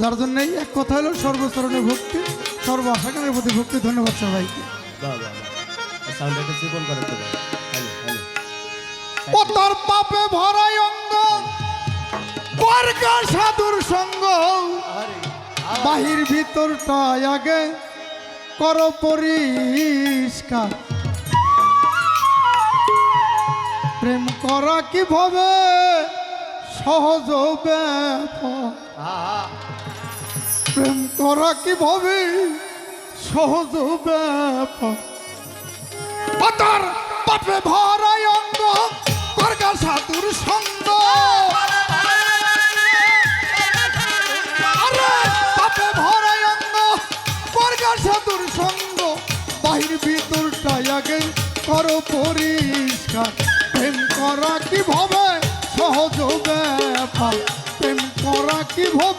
যার জন্য এক কথা হলো সর্বচরণে ভক্তি সর্ব আশাকারের প্রতি ভক্তি ধন্যবাদ সবাইকে। ও তোর পাপে ভরাই অঙ্গ বর্গা সাধুর সঙ্গ। বাহির ভিতরটা আগে কর পরিষ্কার। প্রেম করা কীভাবে সহজ ব্যাপার প্রেম করা কীভাবে সহজ ব্যাপার। ও তোর পাপে ভরাই অঙ্গ বর্গা সাধুর সঙ্গ। করো পরিষ্কার। প্রেম করা কীভাবে সহজ ব্যাপার। প্রেম করা কীভাবে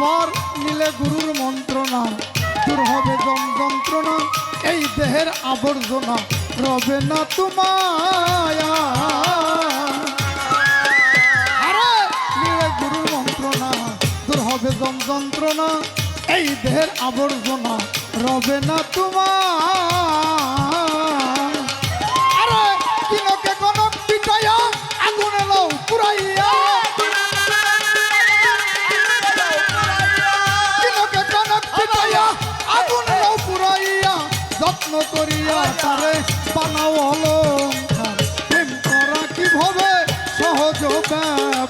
আবার নিলে গুরুর মন্ত্রণা, দূর হবে যন্ত্রণা, এই দেহের আবর্জনা, রবে না তোমায়া। নিলে গুরুর মন্ত্রণা, দূর হবে যন্ত্রণা, এই দেহের আবর্জনা, রবে না তোমার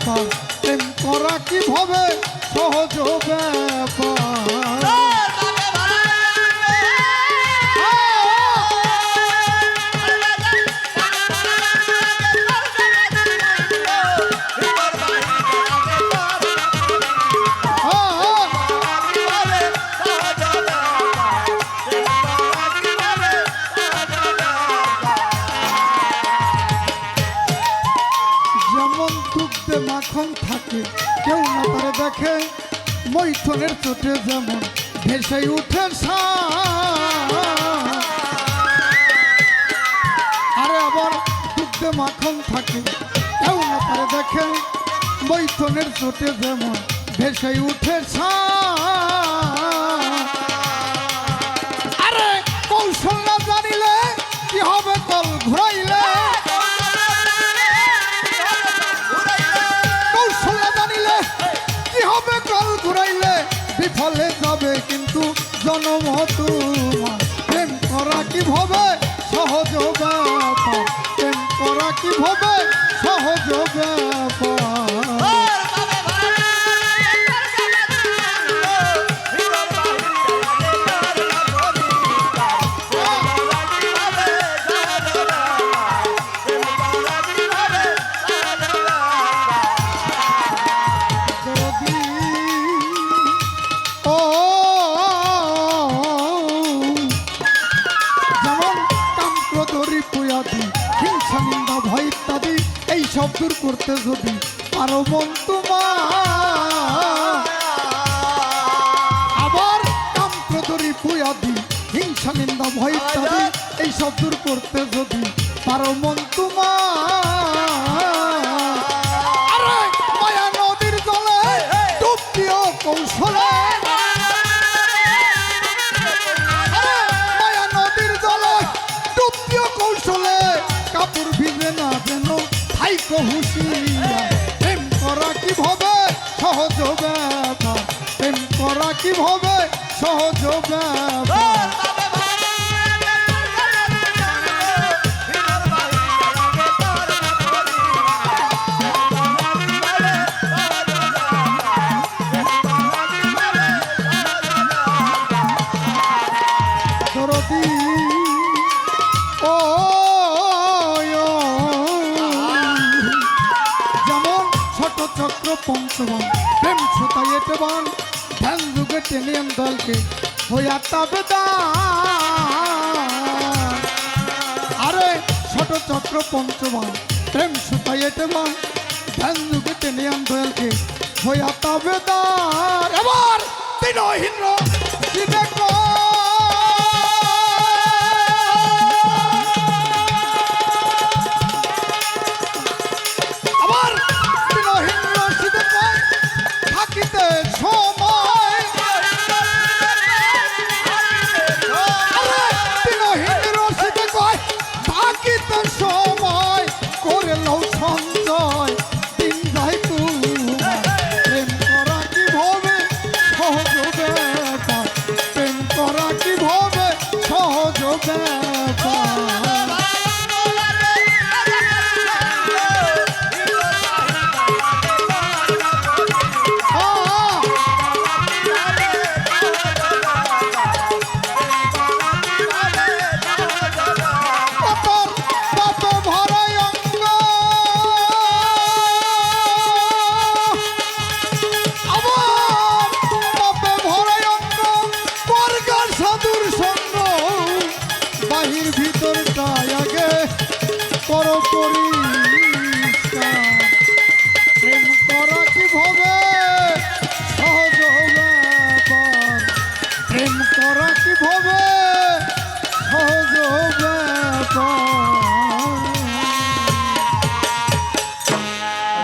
ব্যাপার। প্রেম করা কীভাবে সহজ ব্যাপার? দেখে মৈথনের চোটে যেমন ভেসে উঠে। আরে আবার দুগ্ধে মাখন থাকে, কেউ তারে দেখে, মৈথনের চোটে যেমন ভেসে উঠে সাপ। করা কীভাবে সহজ ব্যাপার সব দূর করতে যদি আরও মন তোমার। আবার হিংসা নিন্দা ভয় এই সব দূর করতে যদি পারো মন তোমার। থাইকো হুশিয়া প্রেম করা কীভাবে সহজ ব্যাপার প্রেম করা কীভাবে সহজ ব্যাপার দরদি চক্র পঞ্চমন প্রেম ছতাই এতে বান ধ্যান যুগে টেনে দলকে। হইয়া তাবেদার আরে, ছোট চক্র পঞ্চমান প্রেম এটে মান ধ্যান যুগে টেনে আন দয়ালকে হইয়া তাবেদার এবার তিনহীন শিবে